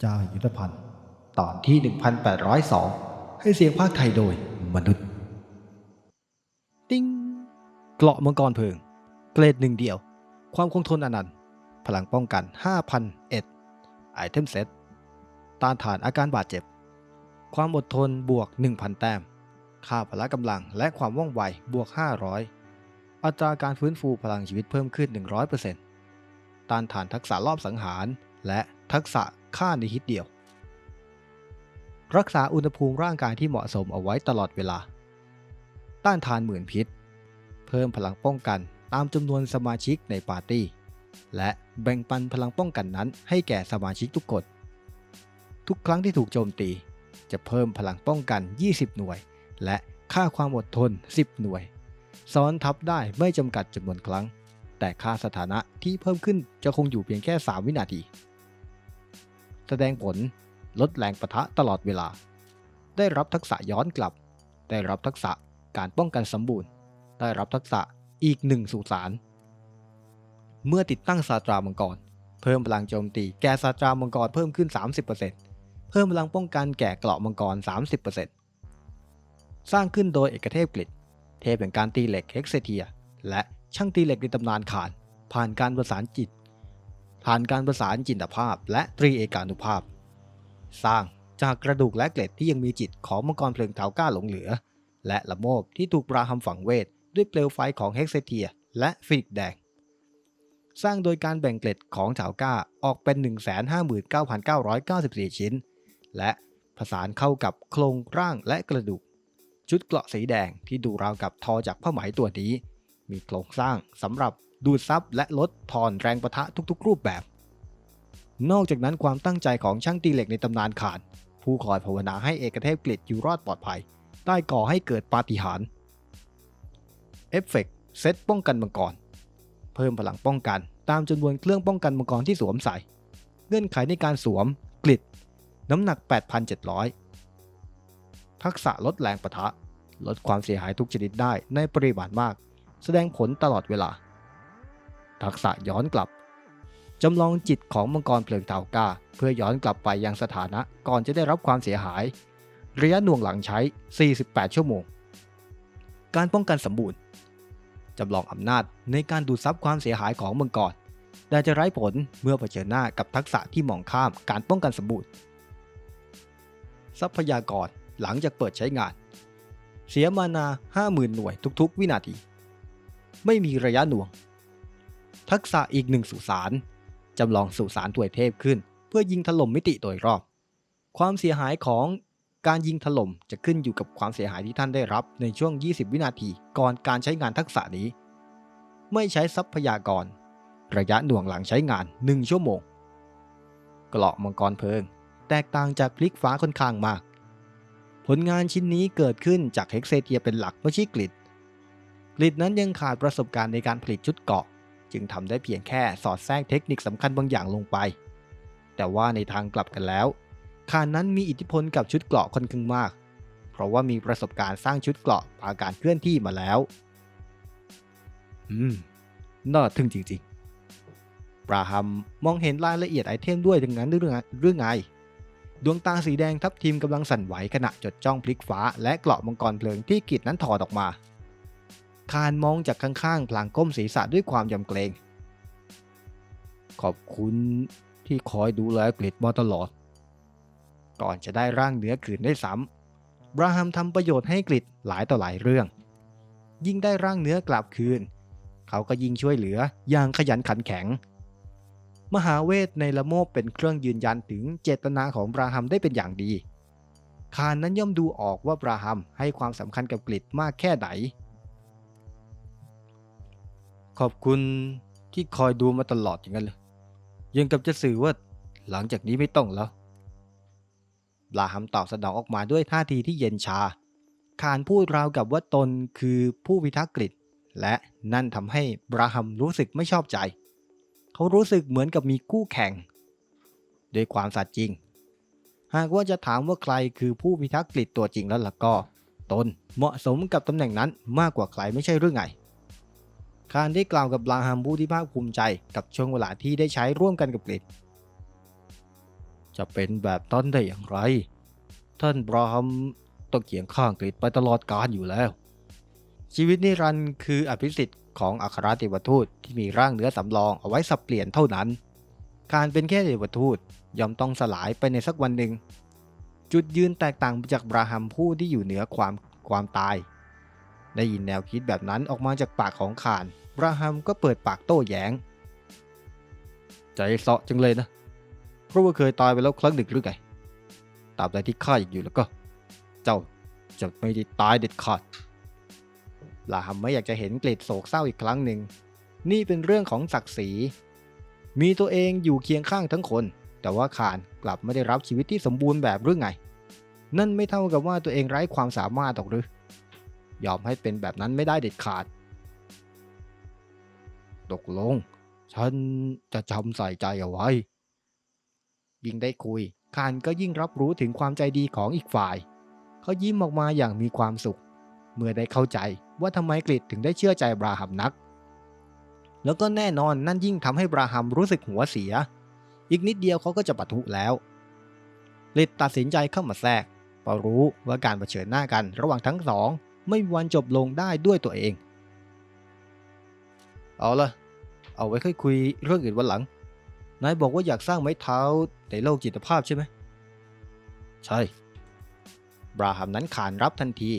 เจ้ายุทธพันธ์ตอนที่ 1802 ให้เสียงภาคไทยโดยมนุษย์ ติ้งเกราะมังกรเพลิง เกรดหนึ่งเดียว ความคงทนอนันต์ พลังป้องกัน 5,000เอ็ดไอเทมเซตต้านทานอาการบาดเจ็บ ความอดทนบวก 1,000 แต้ม ค่าพละกำลังและความว่องไวบวก 500 อัตราการฟื้นฟูพลังชีวิตเพิ่มขึ้น 100%ต้านทานทักษะรอบสังหารและทักษะ ฆ่าในฮิตเดียว รักษาอุณหภูมิร่างกายที่เหมาะสมเอาไว้ตลอดเวลา ต้านทานหมื่นพิษ เพิ่มพลังป้องกันตามจำนวนสมาชิกในปาร์ตี้ และแบ่งปันพลังป้องกันนั้นให้แก่สมาชิกทุกคน ทุกครั้งที่ถูกโจมตี จะเพิ่มพลังป้องกัน 20 หน่วย และค่าความอดทน 10 หน่วย ซ้อนทับได้ไม่จำกัดจำนวนครั้ง แต่ค่าสถานะที่เพิ่มขึ้นจะคงอยู่เพียงแค่ 3 วินาที แสดงผลลดแรงปะทะตลอดเวลา ได้รับทักษะย้อนกลับ ได้รับทักษะการป้องกันสมบูรณ์ ได้รับทักษะอีกหนึ่งสูสาร เมื่อติดตั้งซาตรามังกร เพิ่มพลังโจมตีแก่ซาตรามังกรเพิ่มขึ้น 30%เพิ่มพลังป้องกันแก่เกราะมังกร 30%สร้างขึ้นโดยเอกเทพกฤษเทพแห่งการตีเหล็กเฮกเซเทีย และช่างตีเหล็กในตำนานขาน ผ่านการประสานจิต ผ่านการประสานจินตภาพ และตรีเอกานุภาพ สร้างจากกระดูกและเกล็ดที่ยังมีจิตของมังกรเพลิงเทาก้าหลงเหลือ และละโมบที่ถูกบราฮัมฝังเวท ด้วยเปลวไฟของเฮกเซเทีย และฟินิกแดง สร้างโดยการแบ่งเกล็ดของเถาก้าออกเป็น 159,994 ชิ้น และผสานเข้ากับโครงร่างและกระดูก ชุดเกราะสีแดงที่ดูราวกับทอจากผ้าไหมตัวนี้ มีโครงสร้างสำหรับ ดูดซับและลดทอนแรงประทะทุกๆ รูปแบบ นอกจากนั้นความตั้งใจของช่างตีเหล็กในตำนานขานผู้คอยภาวนาให้เอกเทพกฤษอยู่รอดปลอดภัย ได้ก่อให้เกิดปาฏิหาริย์เอฟเฟกต์เซตป้องกันมังกร เพิ่มพลังป้องกันตามจำนวนเครื่องป้องกันมังกรที่สวมใส่ เงื่อนไขในการสวมกลิดน้ำหนัก 8,700 ทักษะลดแรงปะทะ ลดความเสียหายทุกชนิดได้ในปริมาณมาก แสดงผลตลอดเวลา ทักษะย้อนกลับ จำลองจิตของมังกรเพลิงเทาก้าเพื่อย้อนกลับไปยังสถานะก่อนจะได้รับความเสียหาย ระยะหน่วงหลังใช้ 48 ชั่วโมง การป้องกันสมบูรณ์ จำลองอำนาจในการดูดซับความเสียหายของมังกรแต่จะไร้ผลเมื่อเผชิญหน้ากับทักษะที่มองข้ามการป้องกันสมบูรณ์ ทรัพยากรหลังจากเปิดใช้งาน เสียมานา 50,000 หน่วยทุกๆ วินาที ไม่มีระยะหน่วง ทักษะอีกหนึ่งสุสานจำลองสุสานถวยเทพขึ้น เพื่อยิงถล่มมิติโดยรอบ ความเสียหายของการยิงถล่มจะขึ้นอยู่กับความเสียหายที่ท่านได้รับในช่วง 20 วินาทีก่อนการใช้งานทักษะนี้ ไม่ใช้ทรัพยากร ระยะหน่วงหลังใช้งาน 1 ชั่วโมง เกราะมังกรเพลิง แตกต่างจากพลิกฟ้าค่อนข้างมาก ผลงานชิ้นนี้เกิดขึ้นจากเฮกเซเทียเป็นหลักไม่ใช่กริดกริดนั้นยังขาดประสบการณ์ในการผลิตชุดเกราะ จึงทำได้เพียงแค่สอดแทรกเทคนิคสำคัญบางอย่างลงไป แต่ว่าในทางกลับกันแล้วคานนั้นมีอิทธิพลกับชุดเกราะค่อนข้างมาก เพราะว่ามีประสบการณ์สร้างชุดเกราะผ่านการเคลื่อนที่มาแล้ว อืม น่าทึ่งจริงๆบราฮัมมองเห็นรายละเอียดไอเทมด้วยดังนั้นเรื่องเรื่องไง ดวงตาสีแดงทับทีมกำลังสั่นไหวขณะจดจ้องพลิกฟ้าและเกราะมังกรเพลิงที่กิดนั้นถอดออกมา คานมองจากข้างๆ พลางก้มศีรษะด้วยความยำเกรง ขอบคุณที่คอยดูแลกริดมาตลอด ก่อนจะได้ร่างเนื้อคืนได้ซ้ำบราฮัมทำประโยชน์ให้กริดหลายต่อหลายเรื่อง ยิ่งได้ร่างเนื้อกลับคืน เขาก็ยิ่งช่วยเหลืออย่างขยันขันแข็ง มหาเวทในละโมบเป็นเครื่องยืนยันถึงเจตนาของบราฮัมได้เป็นอย่างดีคานนั้นย่อมดูออกว่าบราฮัมให้ความสำคัญกับกริดมากแค่ไหน ขอบคุณที่คอยดูมาตลอดอย่างนั้นเลย ยังกับจะสื่อว่าหลังจากนี้ไม่ต้องแล้วบราฮัมตอบสนองออกมาด้วยท่าทีที่เย็นชา คานพูดราวกับว่าตนคือผู้พิทักษ์กฤษและนั่นทำให้บราฮัมรู้สึกไม่ชอบใจ เขารู้สึกเหมือนกับมีคู่แข่ง ด้วยความสัตย์จริง หากว่าจะถามว่าใครคือผู้พิทักษ์กฤษตัวจริงแล้วล่ะก็ ตนเหมาะสมกับตำแหน่งนั้นมากกว่าใครไม่ใช่หรือไง คานได้กล่าวกับบราฮัมผู้ที่ภาคภูมิใจกับช่วงเวลาที่ได้ใช้ร่วมกันกับกฤษเฉจะเป็นแบบนั้นได้อย่างไร ท่านบราฮัมต้องเคียงข้างกฤษไปตลอดกาลอยู่แล้ว ชีวิตนิรันดร์คืออภิสิทธิ์ของอัครเทวทูตที่มีร่างเนื้อสำรองเอาไว้สับเปลี่ยนเท่านั้น การเป็นแค่เทวทูตย่อมต้องสลายไปในสักวันหนึ่ง จุดยืนแตกต่างจากบราฮัมผู้ที่อยู่เหนือความความตาย ได้ยินแนวคิดแบบนั้นออกมาจากปากของขานบราฮัมก็เปิดปากโต้แย้ง ใจเสาะจังเลยนะ เพราะว่าเคยตายไปแล้วครั้งหนึ่งหรือไงตราบใดที่ข้ายังอยู่แล้วก็ เจ้าจะไม่ได้ตายเด็ดขาดบราฮัมไม่อยากจะเห็นเกรดโศกเศร้าอีกครั้งหนึ่ง นี่เป็นเรื่องของศักดิ์ศรี มีตัวเองอยู่เคียงข้างทั้งคน แต่ว่าขานกลับไม่ได้รับชีวิตที่สมบูรณ์แบบหรือไง นั่นไม่เท่ากับว่าตัวเองไร้ความสามารถหรอกหรือ ยอมให้เป็นแบบนั้นไม่ได้เด็ดขาด ตกลง ฉันจะจำใส่ใจเอาไว้ ยิ่งได้คุยคานก็ยิ่งรับรู้ถึงความใจดีของอีกฝ่าย เขายิ้มออกมาอย่างมีความสุข เมื่อได้เข้าใจว่าทำไมกริดถึงได้เชื่อใจบราฮัมนัก แล้วก็แน่นอนนั่นยิ่งทำให้บราฮัมรู้สึกหัวเสีย อีกนิดเดียวเขาก็จะปะทุแล้วกริดตัดสินใจเข้ามาแทรกพราะรู้ว่าการเผชิญหน้ากันระหว่างทั้งสอง ไม่มีวันจบลงได้ด้วยตัวเอง เอาละเอาไว้ค่อยคุยเรื่องอื่นวันหลัง นายบอกว่าอยากสร้างไม้เท้าในโลกจิตภาพใช่ไหม ใช่ บราฮัมนั้นขานรับทันที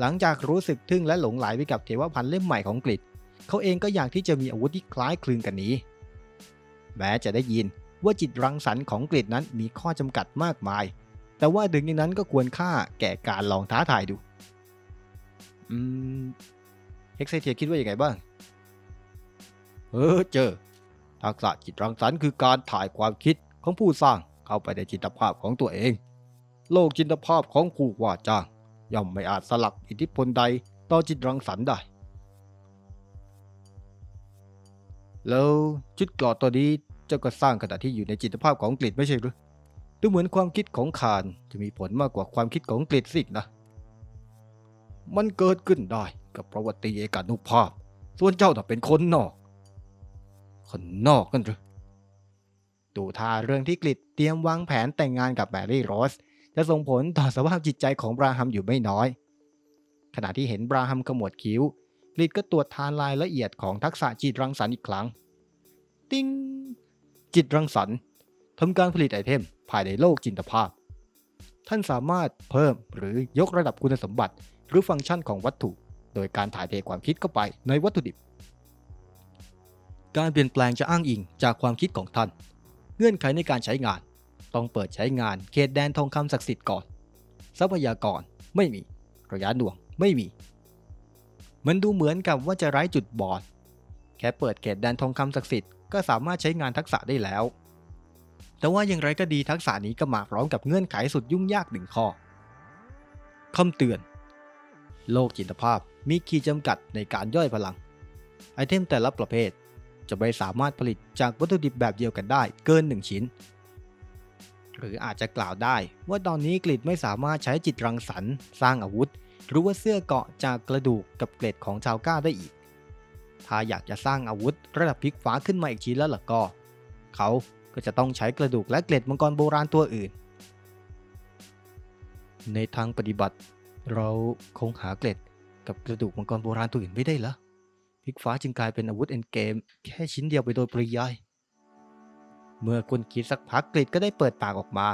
หลังจากรู้สึกทึ่งและหลงไหลไปกับเทวพันธ์เล่มใหม่ของกฤษเขาเองก็อยากที่จะมีอาวุธที่คล้ายคลึงกันนี้ แม้จะได้ยินว่าจิตรังสรรค์ของกฤษนั้นมีข้อจำกัดมากมาย แต่ว่าถึงอย่างนั้นก็ควรค่าแก่การลองท้าทายดู อืมเฮกไซเทียคิดว่าอย่างไงบ้าง เออเจอ ทักษะจิตรังสรรค์คือการถ่ายความคิดของผู้สร้างเข้าไปในจิตภาพของตัวเอง โลกจิตภาพของผู้ว่าจ้าง ย่อมไม่อาจสลักอิทธิพลใดต่อจิตรังสรรค์ได้ แล้วชุดกรอดตัวนี้เจ้าก็สร้างขณะที่อยู่ในจิตภาพของกฤษไม่ใช่หรือดูเหมือนความคิดของคานจะมีผลมากกว่าความคิดของกฤษสิกนะ มันเกิดขึ้นได้กับประวัติเอกานุภาพ ส่วนเจ้าน่ะเป็นคนนอก คนนอกกันหรือดูท่าเรื่องที่กฤษเตรียมวางแผนแต่งงานกับแมรี่โรส จะส่งผลต่อสภาพจิตใจของบราฮัมอยู่ไม่น้อย ขณะที่เห็นบราฮัมขมวดคิ้วกฤษก็ตรวจทานรายละเอียดของทักษะจิตรังสรรค์อีกครั้ง ติ้งจิตรังสรรค์ทำการผลิตไอเทมภายในโลกจินตภาพ ท่านสามารถเพิ่มหรือยกระดับคุณสมบัติ หรือฟังก์ชันของวัตถุ โดยการถ่ายเทความคิดเข้าไปในวัตถุดิบ การเปลี่ยนแปลงจะอ้างอิงจากความคิดของท่าน เงื่อนไขในการใช้งาน ต้องเปิดใช้งานเขตแดนทองคำศักดิ์สิทธิ์ก่อน ทรัพยากรไม่มีระยะหน่วงไม่มี มันดูเหมือนกับว่าจะไร้จุดบอด แค่เปิดเขตแดนทองคำศักดิ์สิทธิ์ก็สามารถใช้งานทักษะได้แล้ว แต่ว่าอย่างไรก็ดีทักษะนี้ก็มาพร้อมกับเงื่อนไขสุดยุ่งยากหนึ่งข้อคำเตือน โลกจิตภาพมีขีดจำกัดในการย่อยพลัง ไอเทมแต่ละประเภท จะไม่สามารถผลิตจากวัตถุดิบแบบเดียวกันได้เกิน 1 ชิ้น หรืออาจจะกล่าวได้ว่าตอนนี้กริดไม่สามารถใช้จิตรังสรรค์สร้างอาวุธ หรือว่าเสื้อเกาะจากกระดูกกับเกล็ดของชาวก้าได้อีก ถ้าอยากจะสร้างอาวุธระดับพลิกฟ้าขึ้นมาอีกชิ้นแล้วล่ะก็ เขาก็จะต้องใช้กระดูกและเกล็ดมังกรโบราณตัวอื่น ในทางปฏิบัติ เราคงหาเกล็ดกับกระดูกมังกรโบราณตัวอื่นไม่ได้ละพลิกฟ้าจึงกลายเป็นอาวุธเอ็นเกม แค่ชิ้นเดียวไปโดยปริยาย เมื่อคุณคิดสักพักกริดก็ได้เปิดปากออกมา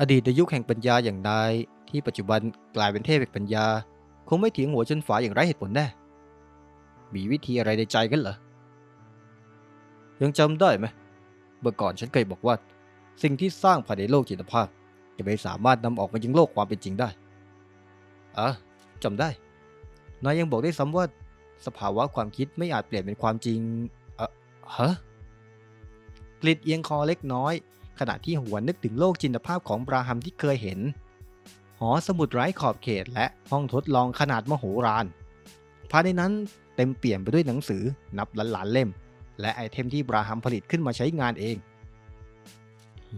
อดีตในยุคแห่งปัญญาอย่างนายที่ปัจจุบันกลายเป็นเทพแห่งปัญญา คงไม่เถียงหัวจนฝาอย่างไร้เหตุผลแน่ มีวิธีอะไรในใจกันเหรอ ยังจำได้ไหมเมื่อก่อนฉันเคยบอกว่า สิ่งที่สร้างภายในโลกจิตภาพ จะไม่สามารถนำออกมายังโลกความเป็นจริงได้ อะจำได้ นายยังบอกได้ซ้ำว่า สภาวะความคิดไม่อาจเปลี่ยนเป็นความจริงเอ่อฮะกลิดเอียงคอเล็กน้อย ขณะที่หัวนึกถึงโลกจินตภาพของบราฮัมที่เคยเห็น หอสมุดไร้ขอบเขตและห้องทดลองขนาดมโหฬารภายในนั้นเต็มเปี่ยมไปด้วยหนังสือนับล้านๆเล่ม และไอเทมที่บราฮัมผลิตขึ้นมาใช้งานเอง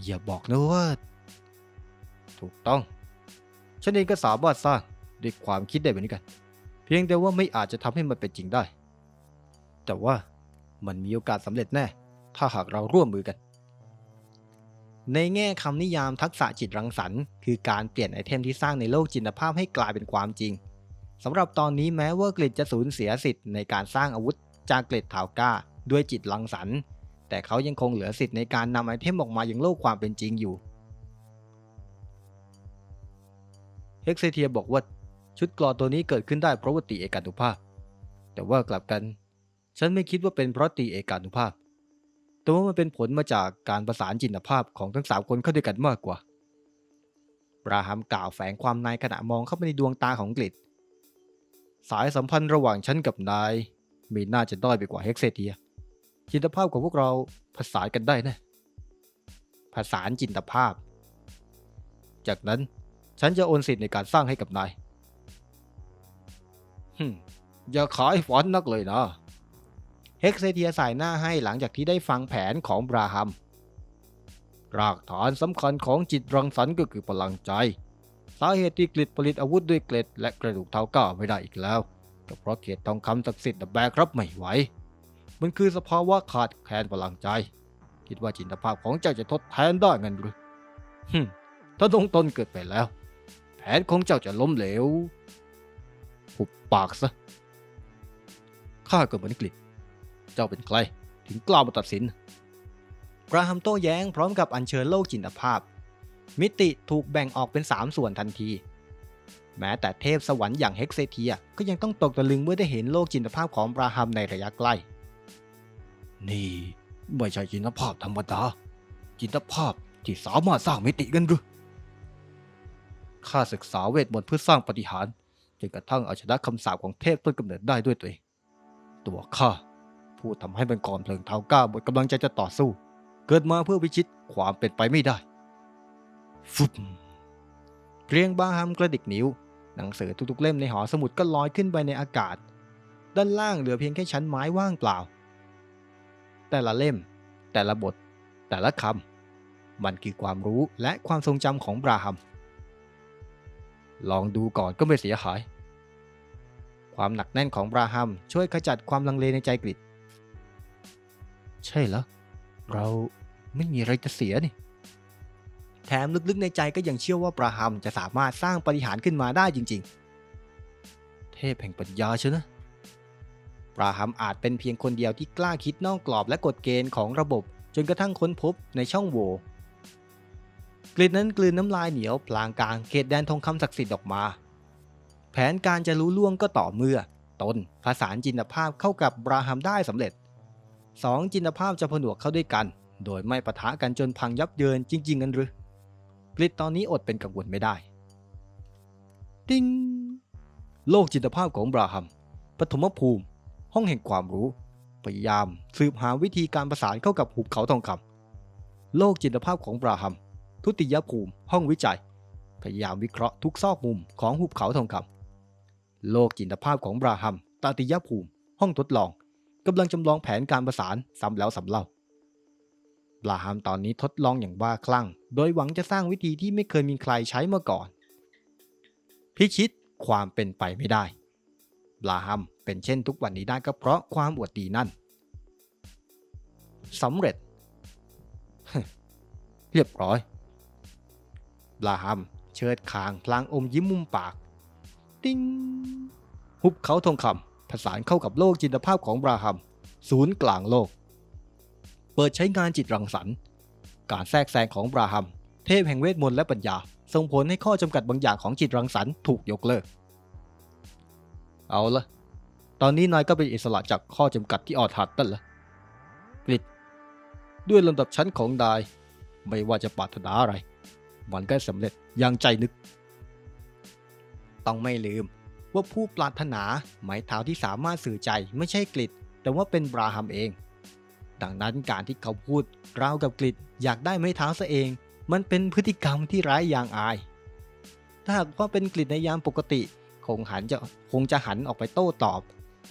อย่าบอกนะว่า ถูกต้อง ฉันเองก็สามารถสร้าง ด้วยความคิดได้เหมือนกัน เพียงแต่ว่าไม่อาจจะทำให้มันเป็นจริงได้ แต่ว่ามันมีโอกาสสำเร็จแน่ ถ้าหากเราร่วมมือกัน ในแง่คำนิยามทักษะจิตรังสรรค์คือการเปลี่ยนไอเทมที่สร้างในโลกจินตภาพให้กลายเป็นความจริงสำหรับตอนนี้แม้ว่ากริดจะสูญเสียสิทธิ์ในการสร้างอาวุธจากเกล็ดถาวก้า ด้วยจิตรังสรรค์ แต่เขายังคงเหลือสิทธิ์ในการนำไอเทมออกมายังโลกความเป็นจริงอยู่เฮกเซเทียบอกว่า ชุดกรอตัวนี้เกิดขึ้นได้เพราะว่าตีเอกานุภาพ แต่ว่ากลับกัน ฉันไม่คิดว่าเป็นเพราะตีเอกานุภาพ แต่ว่ามันเป็นผลมาจากการประสานจินตภาพของทั้งสามคนเข้าด้วยกันมากกว่าบราฮัมกล่าวแฝงความในขณะมองเข้าไปในดวงตาของกลิดสายสัมพันธ์ระหว่างฉันกับนาย มีน่าจะด้อยไปกว่าเฮกเซเทีย จินตภาพของพวกเราผสานกันได้นะผสานจินตภาพ จากนั้นฉันจะโอนสิทธิ์ในการสร้างให้กับนาย อย่าขายฝันนักเลยนะ เฮกเซเทียสายหน้าให้หลังจากที่ได้ฟังแผนของบราฮัม รากฐานสำคัญของจิตรังสรรค์ก็คือพลังใจ สาเหตุที่กลิดผลิตอาวุธด้วยเกล็ด และกระดูกเท้าก้าวไม่ได้อีกแล้ว ก็เพราะเกล็ดทองคำศักดิ์สิทธิ์แบกรับไม่ไหว มันคือสภาวะขาดแคลนพลังใจ คิดว่าจินตภาพของเจ้าจะทดแทนได้เงินหรือฮึถ้าตรงตนเกิดไปแล้ว แผนของเจ้าจะล้มเหลว หุบปากซะ ข้าก็เหมือนกลิดเจ้าเป็นใคร ถึงกล้ามาตัดสินบราฮัมโต้แย้งพร้อมกับอัญเชิญโลกจินตภาพ มิติถูกแบ่งออกเป็น 3 ส่วนทันที แม้แต่เทพสวรรค์อย่างเฮกเซเทียก็ยังต้องตกตะลึงเมื่อได้เห็นโลกจินตภาพของบราฮัมในระยะใกล้ นี่ไม่ใช่จินตภาพธรรมดา จินตภาพที่สามารถสร้างมิติกันหรือข้าศึกษาเวทมนต์เพื่อสร้างปฏิหารย์จ นกระทั่งเอาชนะคำสาปของเทพต้นกำเนิดได้ด้วยตัวเองตัวข้าผู้ทำให้มังกรเพลิงเท้าก้าวหมดกำลังใจจะต่อสู้ เกิดมาเพื่อวิชิตความเป็นไปไม่ได้ฟุบเรียงบาฮัมกระดิกนิ้ว หนังสือทุกๆเล่มในหอสมุดก็ลอยขึ้นไปในอากาศ ด้านล่างเหลือเพียงแค่ชั้นไม้ว่างเปล่า แต่ละเล่ม แต่ละบท แต่ละคำมันคือความรู้และความทรงจำของบราฮัม ลองดูก่อนก็ไม่เสียหาย ความหนักแน่นของบราฮัมช่วยขจัดความลังเลในใจกริดใช่แล้วเราไม่มีอะไรจะเสียนี่ แถมลึกๆในใจก็ยังเชื่อว่าบราฮัมจะสามารถสร้างปฏิหารย์ขึ้นมาได้จริง ๆ เทพแห่งปัญญาเชยวนะบราฮัมอาจเป็นเพียงคนเดียวที่กล้าคิดนอกกรอบและกฎเกณฑ์ของระบบ จนกระทั่งค้นพบในช่องโหว่กลิดนั้นกลืนน้ำลายเหนียวพลางกลางเขตแดนทองคำศักดิ์สิทธิ์ออกมา แผนการจะรู้ล่วงก็ต่อเมื่อ ตนผสานจินตภาพเข้ากับบราฮัมได้สำเร็จสองจินตภาพจะผนวกเข้าด้วยกัน โดยไม่ปะทะกันจนพังยับเยินจริง ๆ กันหรือกลิดตอนนี้อดเป็นกังวลไม่ได้ ติ้งโลกจินตภาพของบราฮัมปฐมภูมิ ห้องแห่งความรู้ พยายามสืบหาวิธีการประสานเข้ากับหุบเขาทองคำโลกจินตภาพของบราฮัม ทุติยภูมิ ห้องวิจัย พยายามวิเคราะห์ทุกซอกมุมของหุบเขาทองคำ โลกจินตภาพของบราฮัมตติยภูมิ ห้องทดลองกำลังจำลองแผนการประสานซ้ำแล้วซ้ำเล่าบราฮัมตอนนี้ทดลองอย่างบ้าคลั่ง โดยหวังจะสร้างวิธีที่ไม่เคยมีใครใช้มาก่อน พิชิตความเป็นไปไม่ได้บราฮัมเป็นเช่นทุกวันนี้ได้ก็เพราะความอวดดีนั่นสำเร็จ เรียบร้อยบราฮัมเชิดคางพลางอมยิ้มมุมปาก ติ้งหุบเขาทองคำผสานเข้ากับโลกจินตภาพของบราฮัม ศูนย์กลางโลก เปิดใช้งานจิตรังสรรค์ การแทรกแซงของบราฮัม เทพแห่งเวทมนต์และปัญญา ส่งผลให้ข้อจำกัดบางอย่างของจิตรังสรรค์ถูกยกเลิก เอาละตอนนี้นายก็เป็นอิสระจากข้อจำกัดที่ออดหัดนั่นละกริดด้วยลำดับชั้นของนาย ไม่ว่าจะปรารถนาอะไร มันก็สำเร็จอย่างใจนึก ต้องไม่ลืม ว่าผู้ปรารถนาไม้เท้าที่สามารถสื่อใจไม่ใช่กริดแต่ว่าเป็นบราฮัมเอง ดังนั้นการที่เขาพูดราวกับกริดอยากได้ไม้เท้าซะเอง มันเป็นพฤติกรรมที่ร้ายอย่างอาย ถ้าหากว่าเป็นกริดในยามปกติ คงหันจะคงจะหันออกไปโต้ตอบ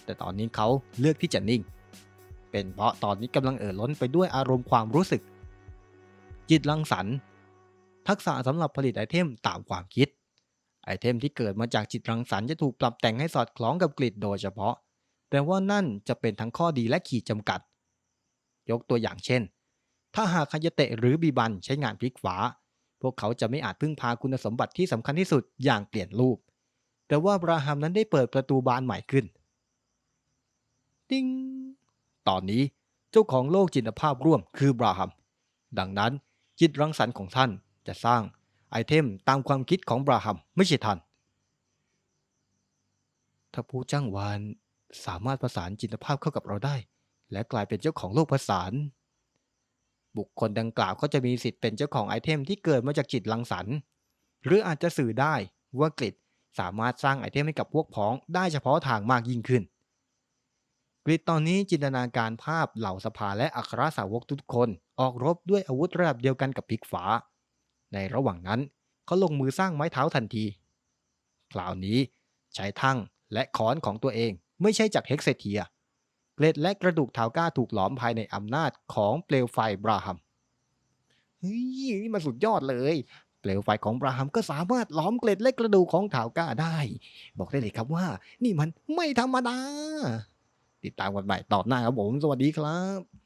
แต่ตอนนี้เขาเลือกที่จะนิ่ง เป็นเพราะตอนนี้กำลังเอ่อล้นไปด้วยอารมณ์ความรู้สึกจิตลังสรรค์ทักษะสำหรับผลิตไอเทมตามความคิด ไอเทมที่เกิดมาจากจิตรังสรรค์จะถูกปรับแต่งให้สอดคล้องกับกริดโดยเฉพาะ แต่ว่านั่นจะเป็นทั้งข้อดีและขีดจำกัด ยกตัวอย่างเช่น ถ้าหากคายเตะหรือบีบันใช้งานพลิกฟ้าพวกเขาจะไม่อาจพึ่งพาคุณสมบัติที่สำคัญที่สุดอย่างเปลี่ยนรูป แต่ว่าบราฮัมนั้นได้เปิดประตูบานใหม่ขึ้น ติ้ง ตอนนี้เจ้าของโลกจินตภาพร่วมคือบราฮัม ดังนั้นจิตรังสรรค์ของท่านจะสร้าง ไอเทมตามความคิดของบราฮัมไม่ใช่ท่านถ้าผู้จ้างวานสามารถประสานจินตภาพเข้ากับเราได้ และกลายเป็นเจ้าของโลกประสาน บุคคลดังกล่าวก็จะมีสิทธิ์เป็นเจ้าของไอเทมที่เกิดมาจากจิตรังสรรค์หรืออาจจะสื่อได้ว่ากริดสามารถสร้างไอเทมให้กับพวกพ้องได้เฉพาะทางมากยิ่งขึ้นกริดตอนนี้จินตนาการภาพเหล่าสภาและอัครสาวกทุกคน ออกรบด้วยอาวุธระดับเดียวกันกับพลิกฟ้า ในระหว่างนั้นเขาลงมือสร้างไม้เท้าทันที คราวนี้ใช้ทั้งและค้อนของตัวเองไม่ใช่จากเฮกเซเทีย เกล็ดและกระดูกเท้าก้าถูกหลอมภายในอำนาจของเปลวไฟบราฮัม เฮ้ยนี่มันสุดยอดเลย เปลวไฟของบราฮัมก็สามารถหลอมเกล็ดและกระดูกของเท้าก้าได้ บอกได้เลยครับว่า นี่มันไม่ธรรมดา ติดตามกันใหม่ตอนหน้าครับผม สวัสดีครับ